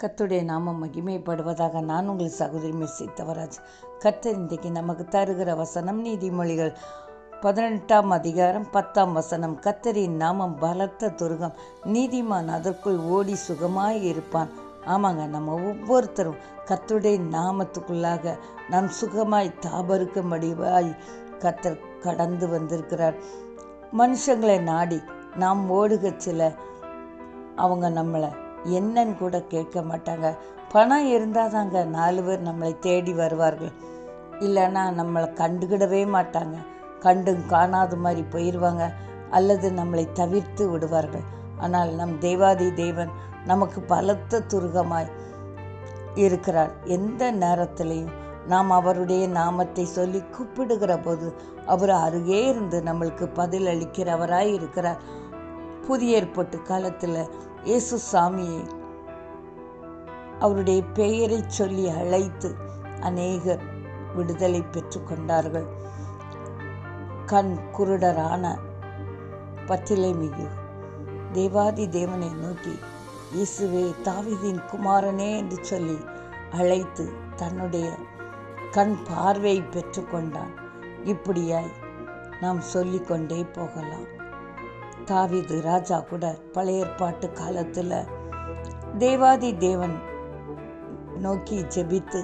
கத்துடைய நாமம் மகிமைப்படுவதாக நான் உங்கள் சகோதரி மிஸ் தவராஜ். கர்த்தர் இன்றைக்கு நமக்கு தருகிற வசனம் நீதிமொழிகள் பதினெட்டாம் அதிகாரம் பத்தாம் வசனம். கத்தரின் நாமம் பலத்த துருகம் நீதிமான் அதற்குள் ஓடி சுகமாய் இருப்பான். ஆமாங்க நம்ம ஒவ்வொருத்தரும் கத்துடைய நாமத்துக்குள்ளாக நாம் சுகமாய் தாபருக்கும்படிவாய் கத்தர் கடந்து வந்திருக்கிறார். மனுஷங்களை நாடி நாம் ஓடுக சில அவங்க நம்மளை என்னன்னு கூட கேட்க மாட்டாங்க. பணம் இருந்தால் தாங்க நாலு பேர் நம்மளை தேடி வருவார்கள். இல்லைன்னா நம்மளை கண்டுக்கிடவே மாட்டாங்க. கண்டும் காணாத மாதிரி போயிடுவாங்க அல்லது நம்மளை தவிர்த்து விடுவார்கள். ஆனால் நம் தேவாதி தேவன் நமக்கு பலத்த துருகமாய் இருக்கிறார். எந்த நேரத்திலையும் நாம் அவருடைய நாமத்தை சொல்லி கூப்பிடுகிற போது அவர் அருகே இருந்து நம்மளுக்கு பதில் அளிக்கிறவராய் இருக்கிறார். புதிய ஏற்பட்டு காலத்தில் இயேசு சாமியை அவருடைய பெயரை சொல்லி அழைத்து அநேகர் விடுதலை பெற்றுக்கொண்டார்கள் கண் குருடரான பத்திலை மிகு தேவாதி தேவனை நோக்கி இயேசுவே தாவிதின் குமாரனே என்று சொல்லி அழைத்து தன்னுடைய கண் பார்வை பெற்றுக்கொண்டான் இப்படியாய் நாம் சொல்லிக்கொண்டே போகலாம். தாவிது ராஜா கூட பழைய ஏற்பாட்டு காலத்தில் தேவாதி தேவன் நோக்கி ஜெபித்து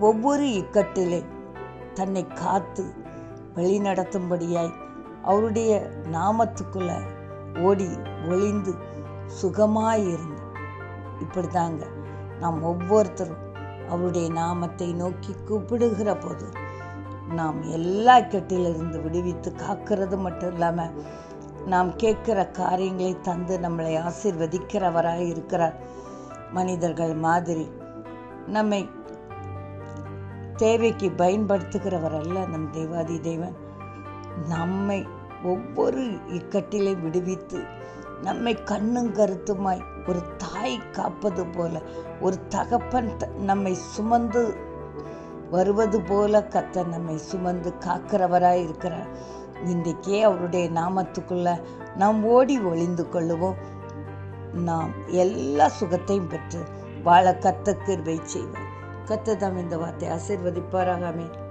ஒவ்வொரு இக்கட்டிலே தன்னை காத்து வழிநடத்தும்படியாய் அவருடைய நாமத்துக்குள்ள ஓடி ஒளிந்து சுகமாயிருந்த இப்படி தாங்க நாம் ஒவ்வொருத்தரும் அவருடைய நாமத்தை நோக்கி கூப்பிடுகிற போது நாம் எல்லா கெட்டிலிருந்து விடுவித்து காக்கிறது மட்டும் இல்லாமல் நாம் கேட்கிற காரியங்களை தந்து நம்மளை ஆசிர்வதிக்கிறவராக இருக்கிறார். மனிதர்கள் மாதிரி. நம்மை தேவைக்கு பயன்படுத்துகிறவர் அல்ல நம் தேவாதி தேவன். நம்மை ஒவ்வொரு இக்கட்டிலை விடுவித்து நம்மை கண்ணும் கருத்துமாய் ஒரு தாய் காப்பது போல ஒரு தகப்பன் நம்மை சுமந்து வருவது போல கத்த நம்மை சுமந்து காக்கிறவராய் இருக்கிறார். இன்றைக்கே அவருடைய நாமத்துக்குள்ள நாம் ஓடி ஒளிந்து கொள்ளுவோம். நாம் எல்லா சுகத்தையும் பெற்று வாழ கத்த கிருவை செய்வோம் கத்த இந்த வார்த்தை ஆசிர்வதிப்பாராக. அமேன்